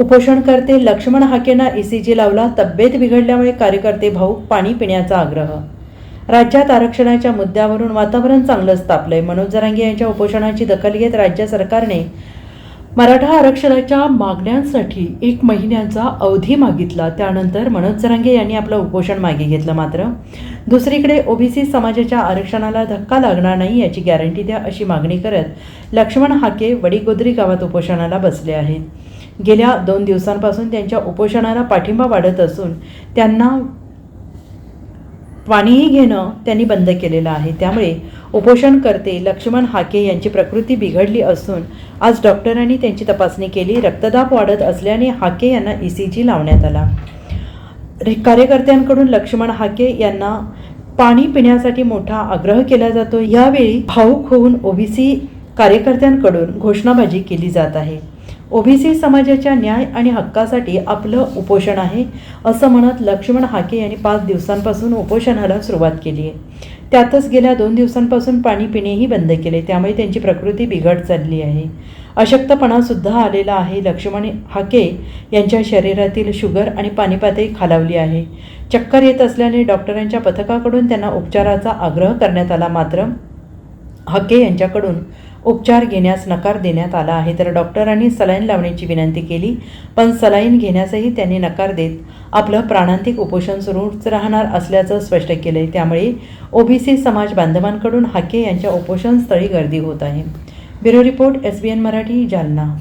उपोषणकर्ते Laxman हाकेंना ECG लावला तब्येत बिघडल्यामुळे कार्यकर्ते भाऊ पाणी पिण्याचा आग्रह. राज्यात आरक्षणाच्या मुद्द्यावरून वातावरण चांगलंच तापलंय. मनोज जरांगे यांच्या उपोषणाची दखल घेत राज्य सरकारने मराठा आरक्षणाच्या मागण्यांसाठी एक महिन्याचा अवधी मागितला. त्यानंतर मनोज जरांगे यांनी आपलं उपोषण मागे घेतलं मात्र. दुसरीकडे ओबीसी समाजाच्या आरक्षणाला धक्का लागणार नाही याची गॅरंटी द्या अशी मागणी करत लक्ष्मण हाके वडीगोद्री गावात उपोषणाला बसले आहेत. गेल्या दोन दिवसांपासून त्यांच्या उपोषणाला पाठिंबा वाढत असून त्यांना पाणीही घेणं त्यांनी बंद केलेलं आहे. त्यामुळे उपोषणकर्ते लक्ष्मण हाके यांची प्रकृती बिघडली असून आज डॉक्टरांनी त्यांची तपासणी केली. रक्तदाब वाढत असल्याने हाके यांना ई सी जी लावण्यात आला. रे- कार्यकर्त्यांकडून लक्ष्मण हाके यांना पाणी पिण्यासाठी मोठा आग्रह केला जातो. यावेळी भाऊक होऊन ओबीसी कार्यकर्त्यांकडून घोषणाबाजी केली जात आहे. ओबीसी समाजाच्या न्याय आणि हक्कासाठी आपलं उपोषण आहे असं म्हणत लक्ष्मण हाके यांनी पाच दिवसांपासून उपोषणाला सुरुवात केली आहे. त्यातच गेल्या दोन दिवसांपासून पाणी पिणेही बंद केले त्यामुळे त्यांची प्रकृती बिघड चालली आहे. अशक्तपणासुद्धा आलेला आहे लक्ष्मण हाके यांच्या शरीरातील शुगर आणि पाणीपातळी खालावली आहे. चक्कर येत असल्याने डॉक्टरांच्या पथकाकडून त्यांना उपचाराचा आग्रह करण्यात आला मात्र हके यांच्याकडून उपचार घेण्यास नकार देण्यात आला आहे. तर डॉक्टरांनी सलाईन लावण्याची विनंती केली पण सलाईन घेण्यासही त्यांनी नकार देत आपलं प्राणांतिक उपोषण सुरूच राहणार असल्याचं स्पष्ट केलं आहे त्यामुळे ओबीसी समाज बांधवांकडून हाके यांच्या उपोषणस्थळी गर्दी होत आहे. Bureau report S B N Marathi Jalna.